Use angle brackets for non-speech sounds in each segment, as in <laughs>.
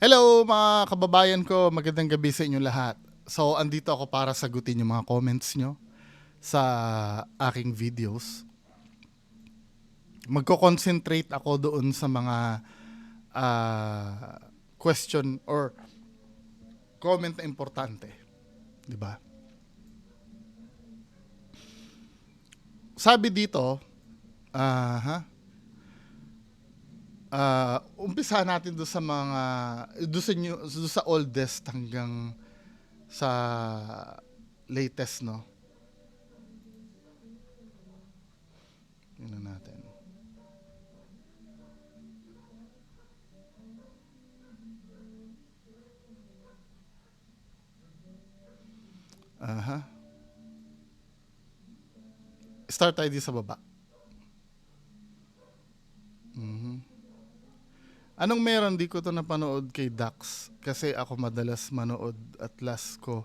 Hello mga kababayan ko, magandang gabi sa inyo lahat. So, andito ako para sagutin yung mga comments nyo sa aking videos. Magko-concentrate ako doon sa mga ah, question or comment na importante. Di ba? Sabi dito, ah, ha? Ah, umpisa natin do sa mga do sa new, do sa oldest hanggang sa latest, no? Tingnan natin. Aha. Start tayo di sa baba. Anong meron? Di ko to napanood kay Dax. Kasi ako madalas manood at last ko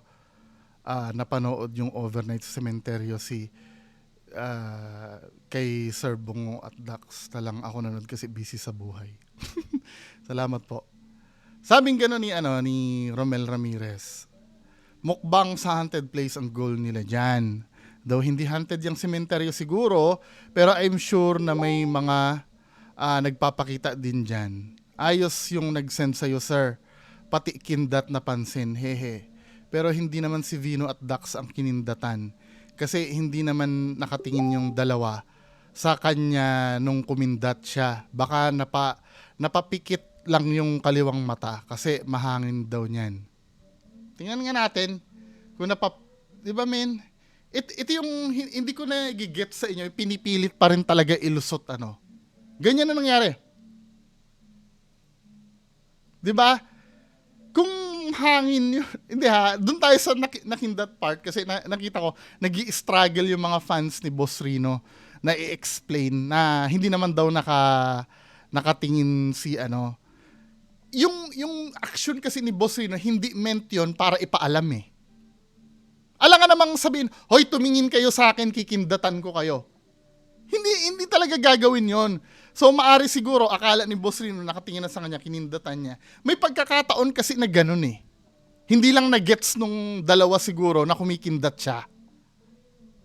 ah, napanood yung overnight sa sementeryo si ah, kay Sir Bungo at Dax na lang ako nanood kasi busy sa buhay. <laughs> Salamat po. Sabing gano'n ni, ano, ni Romel Ramirez, mukbang sa haunted place ang goal nila dyan. Though hindi haunted yung sementeryo siguro, pero I'm sure na may mga ah, nagpapakita din dyan. Ayos yung nag-send sa'yo, sir. Pati kindat na pansin, hehe. Pero hindi naman si Vino at Dax ang kinindatan. Kasi hindi naman nakatingin yung dalawa sa kanya nung kumindat siya. Baka napa, napapikit lang yung kaliwang mata kasi mahangin daw niyan. Tingnan nga natin kung napap... Di ba, men? It, ito yung hin- hindi ko na giget sa inyo. Pinipilit pa rin talaga ilusot, ano. Ganyan na nangyari. Di ba? Kung hangin yun, <laughs> hindi ha, doon tayo sa nak- nakindat part kasi na- nakita ko, nag struggle yung mga fans ni Boss Rino na i-explain na hindi naman daw naka nakatingin si ano. Yung yung action kasi ni Boss Rino hindi meant yon para ipaalam eh. Alam nga namang sabihin, hoy tumingin kayo sa akin, kikindatan ko kayo. Hindi hindi talaga gagawin 'yon. So maari siguro akala ni Boss Rino nakatingin na sa kanya, kinindatan niya. May pagkakataon kasi na ganun eh. Hindi lang na-gets nung dalawa siguro na kumikindat siya.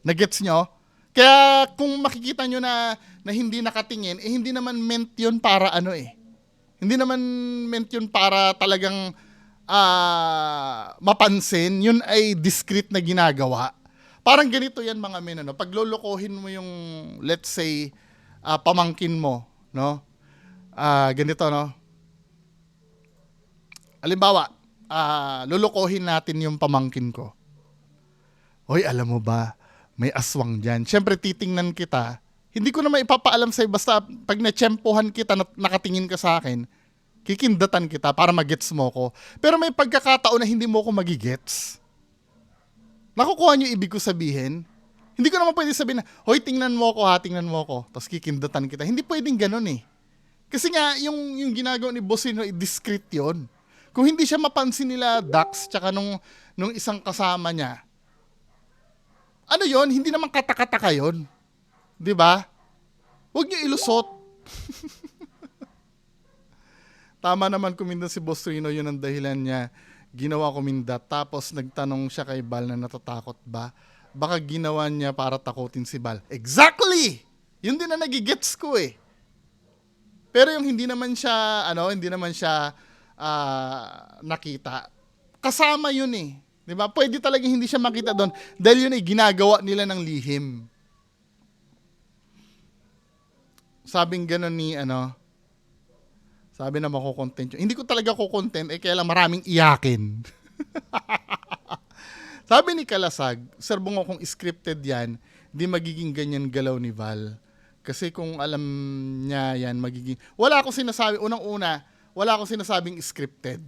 Na-gets nyo? Kaya kung makikita nyo na, na hindi nakatingin, eh hindi naman meant yun para ano eh. Hindi naman meant yun para talagang ah, mapansin. Yun ay discreet na ginagawa. Parang ganito yan mga men, ano? Pag lolokohin mo yung, let's say, ah, pamangkin mo, no? Ah, ganito, no? Halimbawa, ah, lulukohin natin yung pamangkin ko. Hoy, alam mo ba, may aswang dyan. Siyempre, titingnan kita. Hindi ko na maipapaalam sa'yo, basta pag natsyempohan kita, na- nakatingin ka sa akin, kikindatan kita para magets mo ko. Pero may pagkakataon na hindi mo ko magigets. Nakukuha niyo ibig ko sabihin? Hindi ko naman pwede sabihin hoy, tingnan mo ko ha, tingnan mo ko. Tapos kikindatan kita. Hindi pwedeng ganun eh. Kasi nga, yung, yung ginagawa ni Bossino, eh, discreet yun. Kung hindi siya mapansin nila, Dax, tsaka nung, nung isang kasama niya, ano yon Hindi naman katakataka yon Di ba? Huwag niyo ilusot. <laughs> Tama naman kuminda si Boss Rino, yun ang dahilan niya. Ginawa kuminda. Tapos nagtanong siya kay Bal na natatakot ba? Baka ginawa niya para takutin si Bal. Exactly! Yun din na nagigets ko eh. Pero yung hindi naman siya, ano, hindi naman siya ah, nakita. Kasama yun eh. 'Di ba? Pwede talaga hindi siya makita doon dahil yun ay ginagawa nila ng lihim. Sabing gano'n ni ano, sabi na makukontent yun. Hindi ko talaga kukontent, eh kaya lang maraming iyakin. <laughs> sabi ni Kalasag, Sir Bungo, kung scripted yan, di magiging ganyan galaw ni Val. Kasi kung alam niya yan, magiging... Wala akong sinasabi, unang-una, wala akong sinasabing scripted.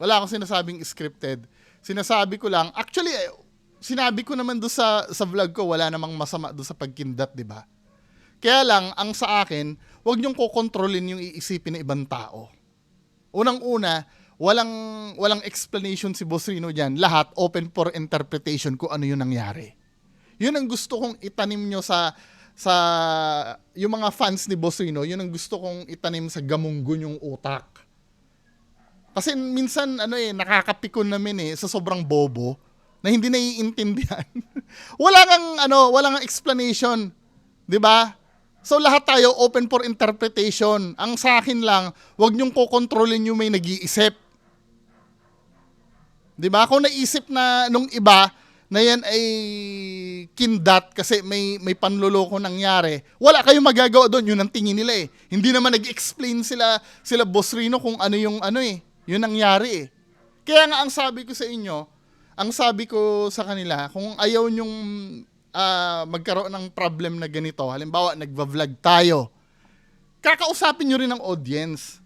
Wala akong sinasabing scripted. Sinasabi ko lang, actually, eh, sinabi ko naman do sa, sa vlog ko, wala namang masama do sa pagkindat, di ba? Kaya lang, ang sa akin, huwag niyong kokontrolin yung iisipin ng ibang tao. Unang-una, walang, walang explanation si Boss Rino dyan. Lahat open for interpretation kung ano yung nangyari. Yun ang gusto kong itanim nyo sa sa yung mga fans ni Boss Rino, yun ang gusto kong itanim sa gamunggo yung utak. Kasi minsan, ano eh, nakakapikon namin eh, sa sobrang bobo, na hindi naiintindihan. <laughs> wala ngang, ano, wala ngang explanation. 'Di ba? So lahat tayo open for interpretation. Ang sa akin lang, wag niyong kokontrolin yung may nag-iisip. 'Di ba? Kung naisip na nung iba na yan ay kindat kasi may may panloloko nangyari, wala kayong magagawa doon. Yun ang tingin nila eh. Hindi naman nag-explain sila sila Boss Rino kung ano yung ano eh. Yun nangyari eh. Kaya nga ang sabi ko sa inyo, ang sabi ko sa kanila, kung ayaw nyong ah, magkaroon ng problem na ganito, halimbawa nagva-vlog tayo, kakausapin nyo rin ang audience.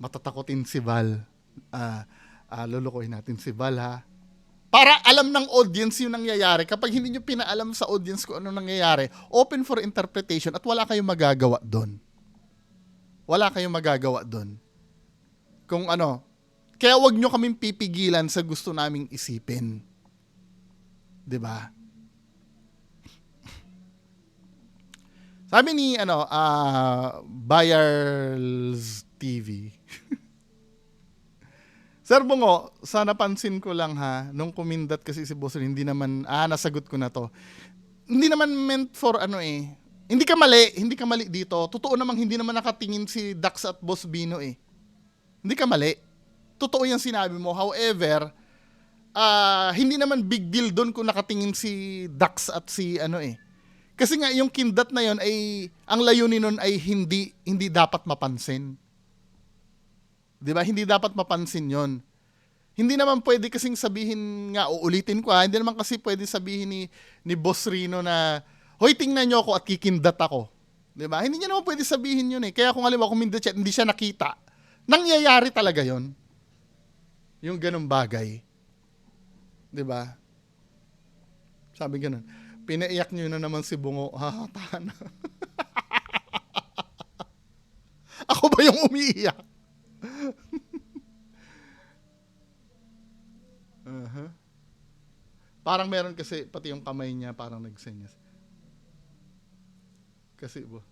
Matatakotin si Val. Ah, ah, lulukoy natin si Val ha. Para alam ng audience yung nangyayari. Kapag hindi nyo pinaalam sa audience kung ano nangyayari, open for interpretation at wala kayong magagawa doon. Wala kayong magagawa doon. Kung ano, kaya wag nyo kaming pipigilan sa gusto naming isipin. 'Di ba? Sabi ni ano, ah Bayarls TV. Sir Bungo, sa napansin ko lang ha, nung kumindat kasi si Boss hindi naman, ah, nasagot ko na to. Hindi naman meant for ano eh. Hindi ka mali, hindi ka mali dito. Totoo namang hindi naman nakatingin si Dax at Boss Bino eh. Hindi ka mali. Totoo yung sinabi mo. However, ah hindi naman big deal doon kung nakatingin si Dax at si ano eh. Kasi nga yung kindat na yon ay ang layunin nun ay hindi hindi dapat mapansin. 'Di ba? Hindi dapat mapansin 'yon. Hindi naman pwede kasing sabihin nga uulitin ko ha, hindi naman kasi pwede sabihin ni ni Boss Rino na hoy tingnan niyo ako at kikindat ako. 'Di ba? Hindi niya naman pwede sabihin 'yun eh. Kaya kung halimbawa kumindat siya, at hindi siya nakita, nangyayari talaga 'yon. Yung ganung bagay. 'Di ba? Sabi ganun. Pinaiyak niyo na naman si Bungo. Ha, tahan. <laughs> Ako ba yung umiiyak? Aha. Parang meron kasi pati yung kamay niya parang nagsenyas. Kasi bo.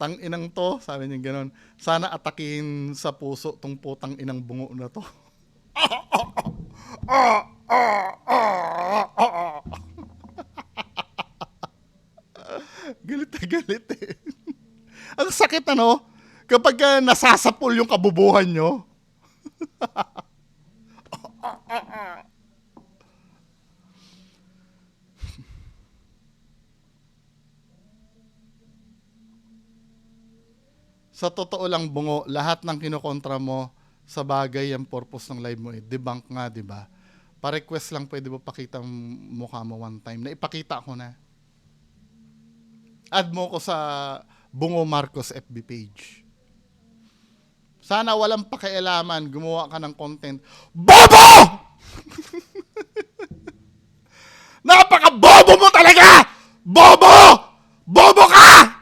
Tang inang to, sabi niya gano'n. Sana atakihin sa puso tong putang inang bungo na to. galit na galit eh. Ang sakit ano, kapag ah, nasasapol yung kabubuhan nyo. Sa totoo lang bungo, lahat ng kinukontra mo sa bagay ang purpose ng live mo eh. Debunk nga, di ba? Pa-request lang pwede mo pakita ang mukha mo one time. Naipakita ko na. Add mo ko sa Bungo Marcos FB page. Sana walang pakialaman, gumawa ka ng content. BOBO! <laughs> Napaka-bobo mo talaga! Bobo! Bobo ka!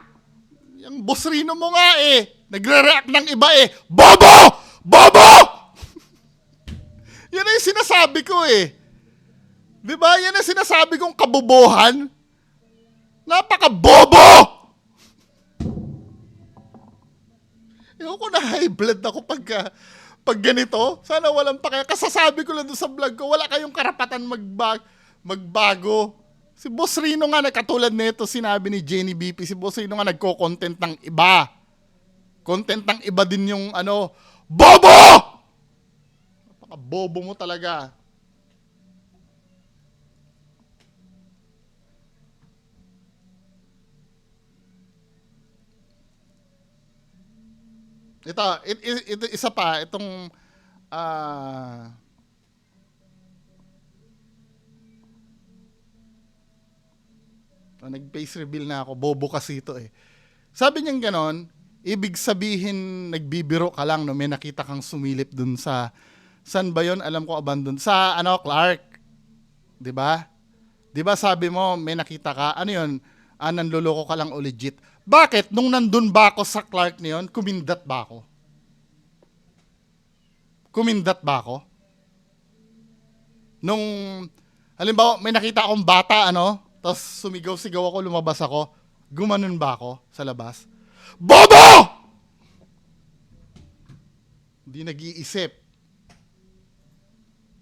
Yung boss Rino mo nga eh. Nagre-react ng iba eh. Bobo! Bobo! <laughs> Yan ang sinasabi ko eh. Di? Yan ang sinasabi kong kabobohan. Napaka-bobo! Ewan ko na high blood ako pagka pag ganito. Sana walang pa kaya. Kasasabi ko lang doon sa vlog ko, wala kayong karapatan magbag, magbago. Si Boss Rino nga, katulad nito, sinabi ni Jenny BP, si Boss Rino nga nagko-content ng iba. Content ng iba din yung ano, Bobo! Napaka-bobo mo talaga. Ito, it, it, ito isa pa, itong ah Ah, nag-face reveal na ako. Bobo kasi ito eh. Sabi niya ganon, ibig sabihin nagbibiro ka lang no may nakita kang sumilip dun sa san ba yon alam ko abandon sa ano Clark. 'di ba? 'di ba sabi mo may nakita ka? Ano yon ah, nanloloko ka lang o legit bakit nung nandun ba ako sa Clark niyon kumindat ba ako kumindat ba ako nung halimbawa may nakita akong bata ano tapos sumigaw-sigaw ako lumabas ako gumanon ba ako sa labas Bobo! Hindi nag-iisip.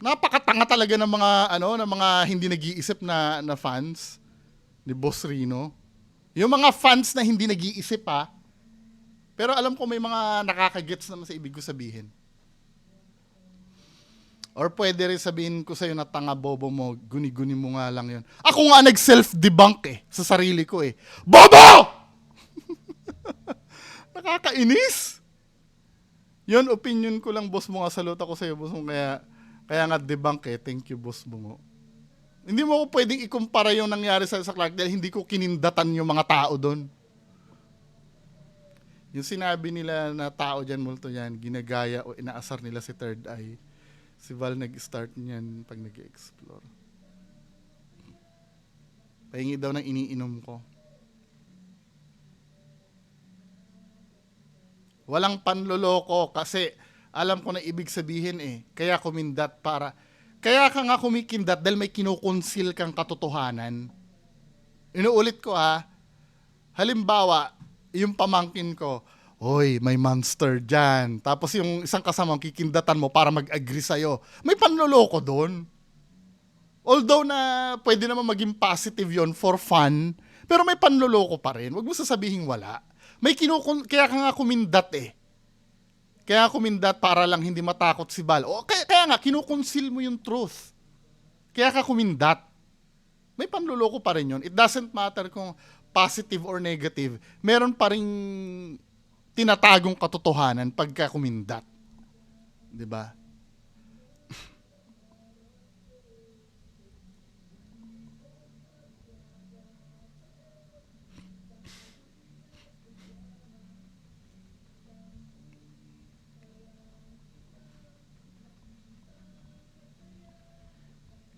Napakatanga talaga ng mga ano, ng mga hindi nag-iisip na na fans ni Boss Rino. Yung mga fans na hindi nag-iisip ha. Pero alam ko may mga nakakagets naman sa ibig ko sabihin. Or pwede rin sabihin ko sa'yo na tanga bobo mo, guni-guni mo nga lang yun. Ako nga nag-self-debunk eh, sa sarili ko eh. Bobo! <laughs> Nakakainis! Yun, opinion ko lang, boss mo nga. Salute ako sa'yo, boss mo. Kaya, kaya nga debunk eh. Thank you, boss mo. Hindi mo ko pwedeng ikumpara yung nangyari sa, sa Clark dahil hindi ko kinindatan yung mga tao doon. Yung sinabi nila na tao dyan, multo yan, ginagaya o inaasar nila si Third Eye. Si Val nag-start niyan pag nag-explore. Pahingi daw ng iniinom ko. Walang panloloko kasi alam ko na ibig sabihin eh. Kaya kumindat para... Kaya ka nga kumikindat dahil may kinukonsil kang katotohanan. Inuulit ko ha. Halimbawa, yung pamangkin ko, Hoy, may monster dyan. Tapos yung isang kasama kikindatan mo para mag-agree sa'yo. May panloloko doon. Although na pwede naman maging positive yon for fun, pero may panloloko pa rin. Huwag mo sasabihin wala. May kinukun... Kaya ka nga kumindat eh. Kaya kumindat para lang hindi matakot si Val. O, kaya, kaya nga, kinukonsil mo yung truth. Kaya ka kumindat. May panluloko pa rin yun. It doesn't matter kung positive or negative. Meron pa rin tinatagong katotohanan pagka kumindat. 'Di ba?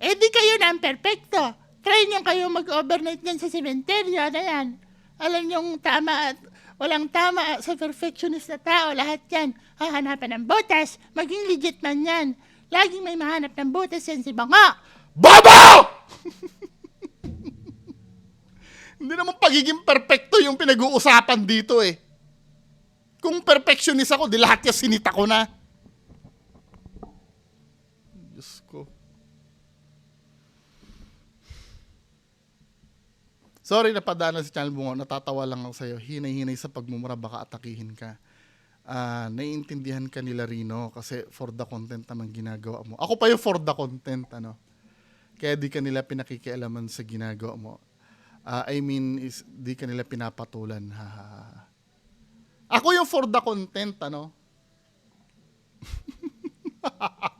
Eh di kayo na ang perfecto. Try niyo kayo mag-overnight yan sa sementeryo na yan. Alam niyong tama at walang tama sa perfectionist na tao. Lahat yan. Hahanapan ng butas. Maging legit man yan. Laging may mahanap ng butas yan si Banga. Bobo! <laughs> Hindi naman pagiging perfecto yung pinag-uusapan dito eh. Kung perfectionist ako, di lahat yung sinita ko na. Diyos ko. Sorry na padana si Channel Bungo, natatawa lang ako sa'yo. Hinay-hinay sa pagmumura, baka atakihin ka. Ah, naiintindihan ka nila Rino kasi for the content naman ginagawa mo. Ako pa yung for the content, ano. Kaya di ka nila pinakikialaman sa ginagawa mo. Ah, I mean, is, di ka nila pinapatulan. Ha, ha, ha. Ako yung for the content, ano. <laughs>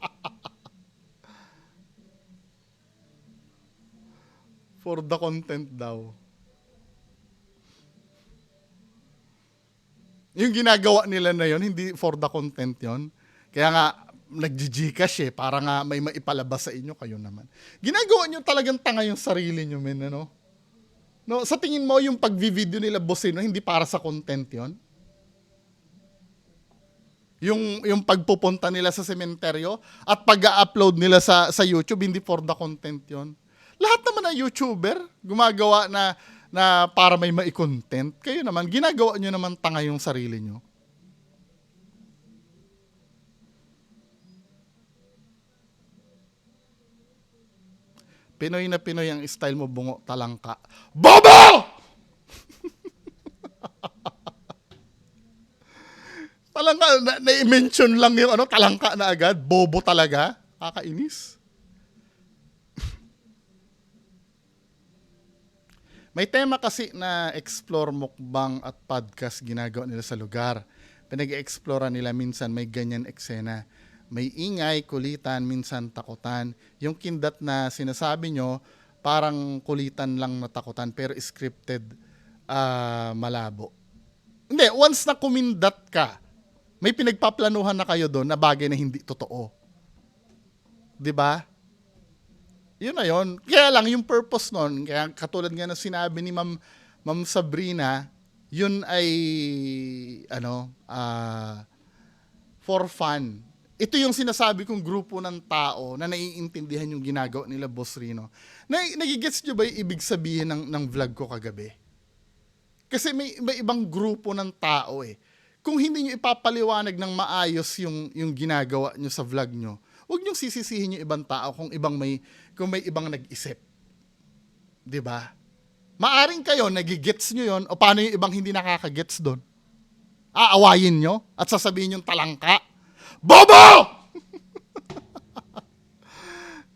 for the content daw. Yung ginagawa nila na yon hindi for the content yon. Kaya nga, nag-gcash eh, para nga may maipalabas sa inyo kayo naman. Ginagawa nyo talagang tanga yung sarili nyo, men, ano? No, sa tingin mo, yung pag-video nila Bosino, hindi para sa content yon yung yung pagpupunta nila sa sementeryo at pag-upload nila sa sa YouTube hindi for the content yon lahat naman ng YouTuber gumagawa na na para may mai-content kayo naman ginagawa nyo naman tanga yung sarili nyo Pinoy na Pinoy ang style mo bungo talangka. Bobo! <laughs> talangka, na, na-mention lang yung ano, talangka na agad. Bobo talaga. Kakainis. May tema kasi na explore mukbang at podcast ginagawa nila sa lugar. Pinag-explore nila minsan may ganyan eksena. May ingay, kulitan, minsan takutan. Yung kindat na sinasabi nyo, parang kulitan lang na takutan pero scripted ah, malabo. Hindi, once na kumindat ka, may pinagpaplanuhan na kayo doon na bagay na hindi totoo. 'Di ba? Yun na yun. Kaya lang, yung purpose nun, kaya katulad nga ng sinabi ni Ma'am, Ma'am Sabrina, yun ay, ano, ah, for fun. Ito yung sinasabi kong grupo ng tao na naiintindihan yung ginagawa nila Boss Rino. Na, nagigets nyo ba yung ibig sabihin ng, ng vlog ko kagabi? Kasi may, may ibang grupo ng tao eh. kung hindi nyo ipapaliwanag ng maayos yung, yung ginagawa nyo sa vlog nyo, huwag nyo sisisihin yung ibang tao kung ibang may, kung may ibang nag-isip. 'Di ba? Maaring kayo, nagigets nyo yon o paano yung ibang hindi nakakagets doon? Aawayin nyo at sasabihin yung talangka, Bobo! <laughs>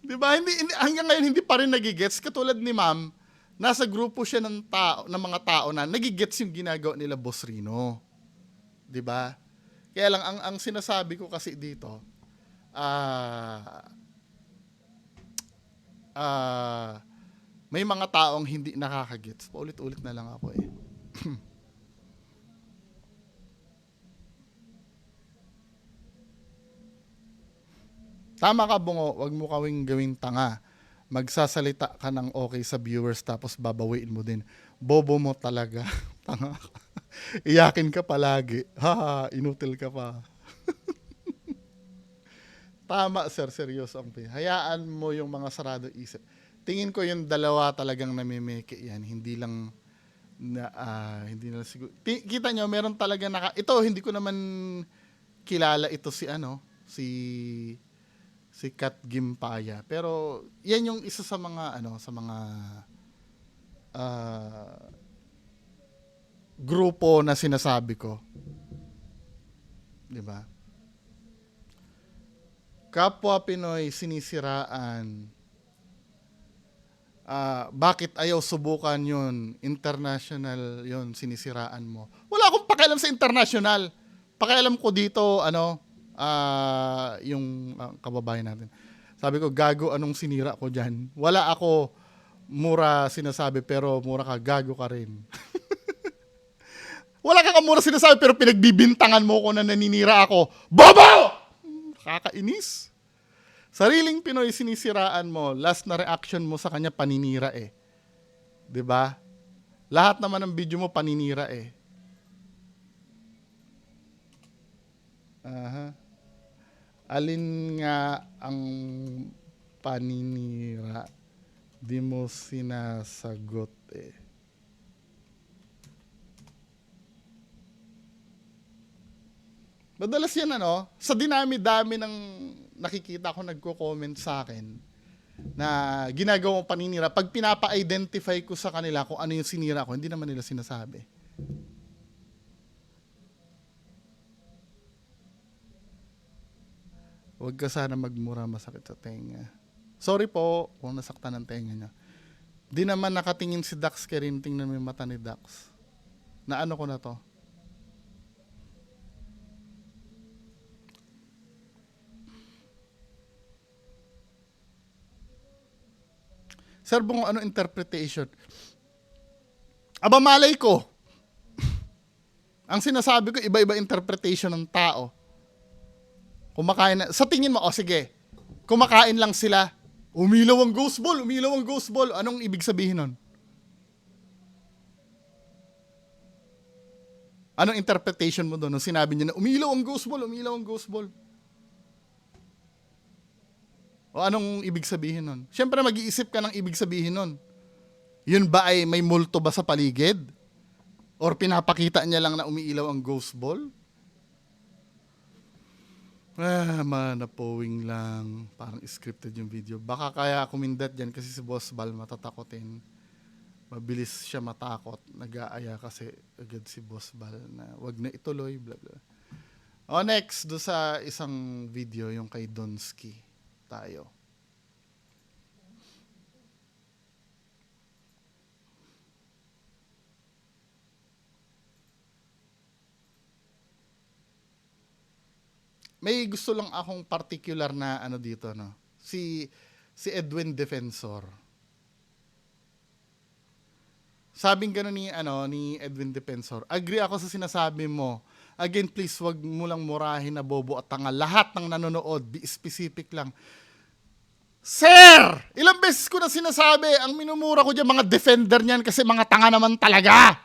Di ba? Hindi, hindi, hanggang ngayon hindi pa rin nagigets. Katulad ni ma'am, nasa grupo siya ng, tao, ng mga tao na nagigets yung ginagawa nila Boss Rino. Di ba? Kaya lang, ang, ang sinasabi ko kasi dito, ah, ah, may mga taong hindi nakakagets. Paulit-ulit na lang ako eh. <clears throat> Tama ka, Bungo. Huwag mo kawing gawing tanga. Magsasalita ka ng okay sa viewers tapos babawiin mo din. Bobo mo talaga. <laughs> tanga ka. Iyakin ka palagi. Ha, inutil ka pa. Tama, sir. Seryoso ang pin. Hayaan mo yung mga sarado isip. Tingin ko yung dalawa talagang namimeke yan. Hindi lang na ah, hindi na siguro. Ti- kita nyo, meron talaga naka... Ito, hindi ko naman kilala ito si ano, si si Kat Gimpaya. Pero yan yung isa sa mga ano, sa mga ah, grupo na sinasabi ko. 'Di ba? Kapwa Pinoy sinisiraan. Ah, bakit ayaw subukan yun? International yun, sinisiraan mo. Wala akong pakialam sa international. Pakialam ko dito, ano, ah, yung ah, kababayan natin. Sabi ko, gago, anong sinira ko dyan? Wala ako mura sinasabi, pero mura ka, gago ka rin. <laughs> Wala ka kamura sinasabi, pero pinagbibintangan mo ko na naninira ako. Bobo! Kakainis. Sariling Pinoy sinisiraan mo, last na reaction mo sa kanya paninira eh. 'Di ba? Lahat naman ng video mo paninira eh. Aha. Alin nga ang paninira? Di mo sinasagot eh. Madalas yan ano, sa dinami-dami ng nakikita ko nagko-comment sa akin na ginagawang paninira, pag pinapa-identify ko sa kanila kung ano yung sinira ko, hindi naman nila sinasabi. Huwag ka sana magmura masakit sa tenga. Sorry po kung nasaktan ng tenga niya. Di naman nakatingin si Dax kay rin tingnan mo yung mata ni Dax. Na ano ko na to? Sir, kung ano interpretation? Aba, malay ko. Ang sinasabi ko, iba-iba interpretation ng tao. Kumakain na, sa tingin mo, oh sige, kumakain lang sila, umilaw ang ghost ball, umilaw ang ghost ball. Anong ibig sabihin nun? Anong interpretation mo doon nung sinabi niya na umilaw ang ghost ball, umilaw ang ghost ball? O anong ibig sabihin nun? Siyempre mag-iisip ka ng ibig sabihin nun. Yun ba ay may multo ba sa paligid? Or pinapakita niya lang na umiilaw ang ghost ball? Ah, manapowing lang. Parang scripted yung video. Baka kaya kumindat dyan kasi si Boss Bal matatakotin. Mabilis siya matakot. Nag-aaya kasi agad si Boss Bal na wag na ituloy, bla bla. O next, do sa isang video, yung kay Donsky tayo. May gusto lang akong particular na ano dito no. Si si Edwin Defensor. Sabing gano'n ni ano ni Edwin Defensor. Agree ako sa sinasabi mo. Again, please wag mo lang murahin na bobo at tanga. Lahat ng nanonood, be specific lang. Sir! Ilang beses ko na sinasabi, ang minumura ko dyan, mga defender niyan kasi mga tanga naman talaga.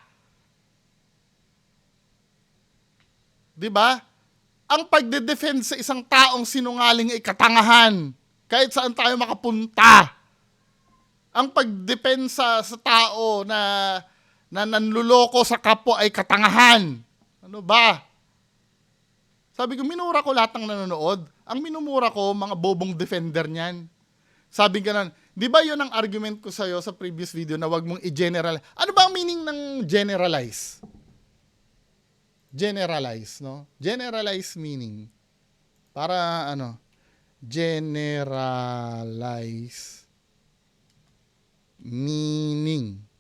'Di ba? Ang pagde-defend sa isang taong sinungaling ay katangahan. Kahit saan tayo makapunta. Ang pagdepensa sa tao na na nanluloko sa kapwa ay katangahan. Ano ba? Sabi ko, minura ko lahat ng nanonood. Ang minumura ko, mga bobong defender niyan. Sabi ganun, di ba yun ang argument ko sa'yo sa previous video na wag mong i-general. Ano ba ang meaning ng generalize? Generalize, no? Generalize meaning. Para ano? Generalize meaning.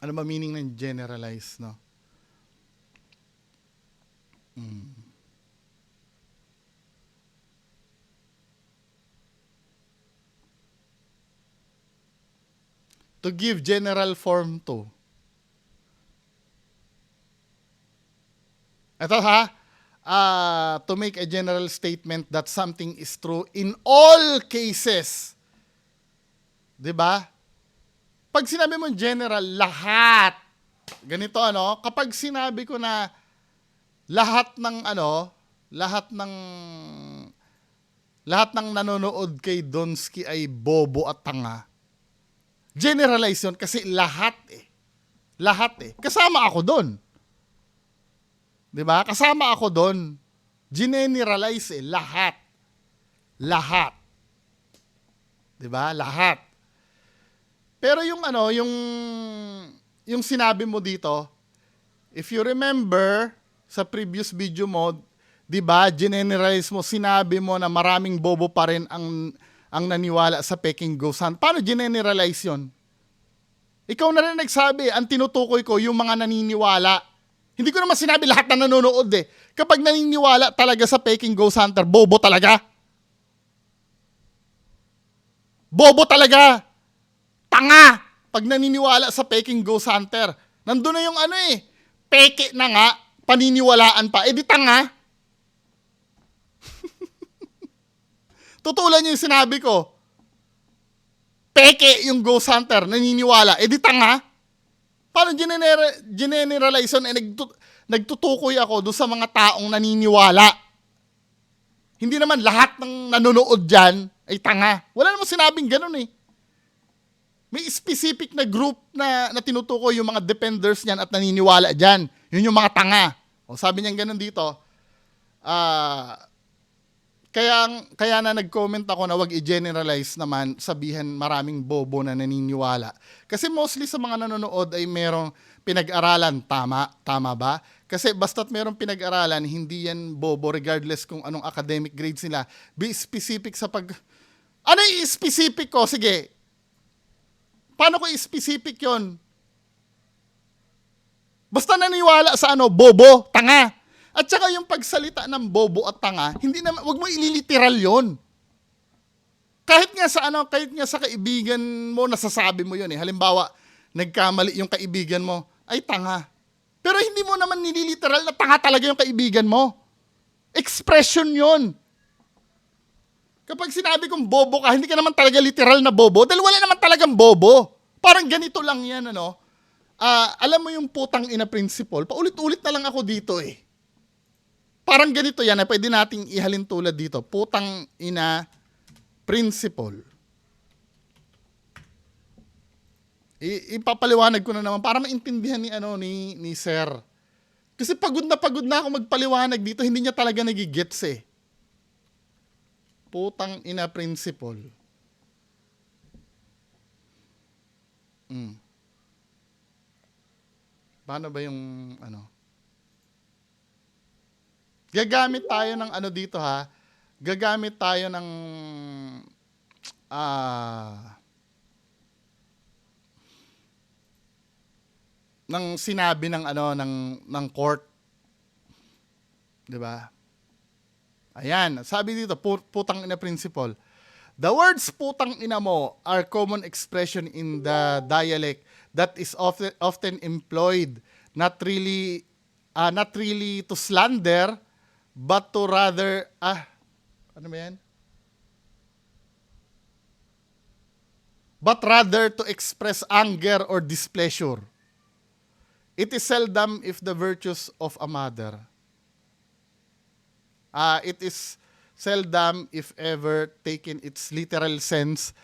Ano ba meaning ng generalize, no? Mm. To give general form to. Ito ha, ah, to make a general statement that something is true in all cases. 'Di ba? Pag sinabi mo general, lahat. Ganito ano, kapag sinabi ko na lahat ng ano, lahat ng lahat ng nanonood kay Donsky ay bobo at tanga. Generalize yun kasi lahat eh. Lahat eh. Kasama ako doon. 'Di ba? Kasama ako doon. Generalize eh, lahat. Lahat. 'Di ba? Lahat. Pero yung ano, yung yung sinabi mo dito, if you remember sa previous video mo, 'di ba, generalize mo, sinabi mo na maraming bobo pa rin ang ang naniwala sa Peking Ghost Hunt. Paano generalize 'yon? Ikaw na rin nagsabi, ang tinutukoy ko yung mga naniniwala. Hindi ko naman sinabi lahat na nanonood eh. Kapag naniniwala talaga sa Peking Ghost Hunter, bobo talaga. Bobo talaga tanga pag naniniwala sa peking ghost hunter. Nandun na yung ano eh, peke na nga, paniniwalaan pa, eh di tanga. <laughs> Tutulan yung sinabi ko. Peke yung ghost hunter, naniniwala, eh di tanga. Paano general, generalize yun? Eh, nagtut- nagtutukoy ako doon sa mga taong naniniwala. Hindi naman lahat ng nanonood dyan ay tanga. Wala namang sinabing ganun eh may specific na group na, na tinutukoy yung mga defenders niyan at naniniwala dyan. Yun yung mga tanga. O sabi niya ganun dito, ah, kaya, kaya na nag-comment ako na wag i-generalize naman, sabihin maraming bobo na naniniwala. Kasi mostly sa mga nanonood ay merong pinag-aralan. Tama? Tama ba? Kasi basta't merong pinag-aralan, hindi yan bobo regardless kung anong academic grades nila. Be specific sa pag... Ano yung specific ko? Sige, Paano ko i-specific yon? Basta naniwala sa ano, bobo, tanga. At saka yung pagsalita ng bobo at tanga, hindi naman, wag mo ililiteral yon. Kahit nga sa ano, kahit nga sa kaibigan mo, nasasabi mo yon eh. Halimbawa, nagkamali yung kaibigan mo, ay tanga. Pero hindi mo naman nililiteral na tanga talaga yung kaibigan mo. Expression yon. Kapag sinabi kong bobo ka, hindi ka naman talaga literal na bobo dahil wala naman talagang bobo. Parang ganito lang yan, ano. Ah, alam mo yung putang ina principle, paulit-ulit na lang ako dito eh. Parang ganito yan, eh, pwede nating ihalin tulad dito. Putang ina principle. I- ipapaliwanag ko na naman para maintindihan ni ano ni ni Sir. Kasi pagod na pagod na ako magpaliwanag dito, hindi niya talaga nagigets eh. Putang ina principle. Mm. Paano ba yung ano? Gagamit tayo ng ano dito ha. Gagamit tayo ng ah ng sinabi ng ano ng ng court. 'Di ba? Ayan, sabi dito, pu- putang ina principle. The words putang ina mo are common expression in the dialect that is often often employed not really uh, not really to slander but to rather ah ano ba yan? But rather to express anger or displeasure. It is seldom if the virtues of a mother. Ah, it is seldom, if ever, taken its literal sense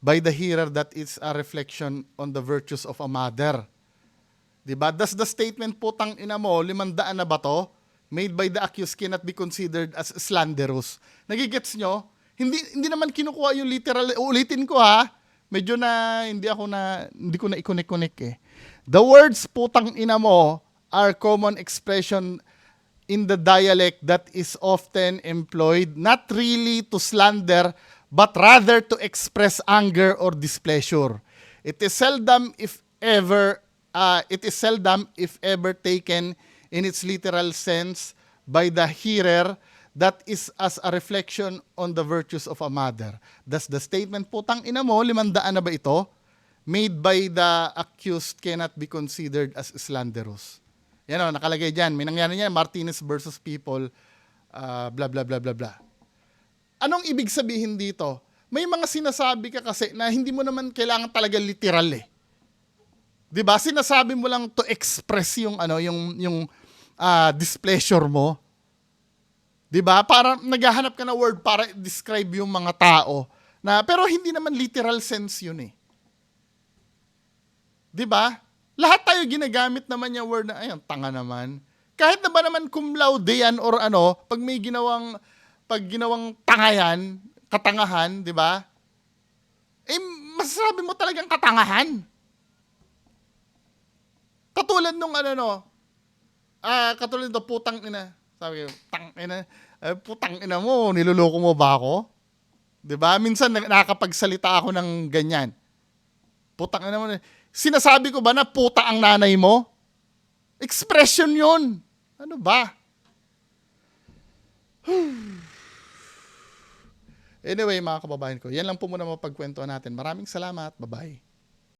by the hearer that it's a reflection on the virtues of a mother. Diba? Does the statement, putang ina mo, limandaan na ba to? Made by the accused cannot be considered as slanderous. Nagigets nyo? Hindi, hindi naman kinukuha yung literal. Uulitin ko ha. Medyo na, hindi ako na, hindi ko na ikonek-konek eh. The words putang ina mo are common expression in the dialect that is often employed not really to slander but rather to express anger or displeasure. It is seldom if ever uh, it is seldom if ever taken in its literal sense by the hearer that is as a reflection on the virtues of a mother. Thus the statement, putang ina mo, limandaan na ba ito? Made by the accused cannot be considered as slanderous. Yan o, nakalagay dyan. May nangyari niyan, Martinez versus people, uh, blah, blah, blah, blah, blah. Anong ibig sabihin dito? May mga sinasabi ka kasi na hindi mo naman kailangan talaga literal eh. 'Di ba? Sinasabi mo lang to express yung ano, yung yung ah, displeasure mo. 'Di ba? Para naghahanap ka na word para describe yung mga tao na pero hindi naman literal sense yun eh. 'Di ba? Lahat tayo ginagamit naman yung word na ayun, tanga naman. Kahit na ba naman cum laude yan or ano, pag may ginawang pag ginawang tanga yan, katangahan, 'di ba? Eh masasabi mo talagang katangahan. Katulad nung ano no, ah, katulad nito, putang ina. Sabi ko, tang ina, eh, putang ina mo, niloloko mo ba ako? 'Di ba? Minsan na- nakakapagsalita ako ng ganyan. Putang ina mo. Sinasabi ko ba na puta ang nanay mo? Expression 'yon. Ano ba? <sighs> Anyway, mga kababayan ko, yan lang po muna mapagkwentuhan natin. Maraming salamat. Bye-bye.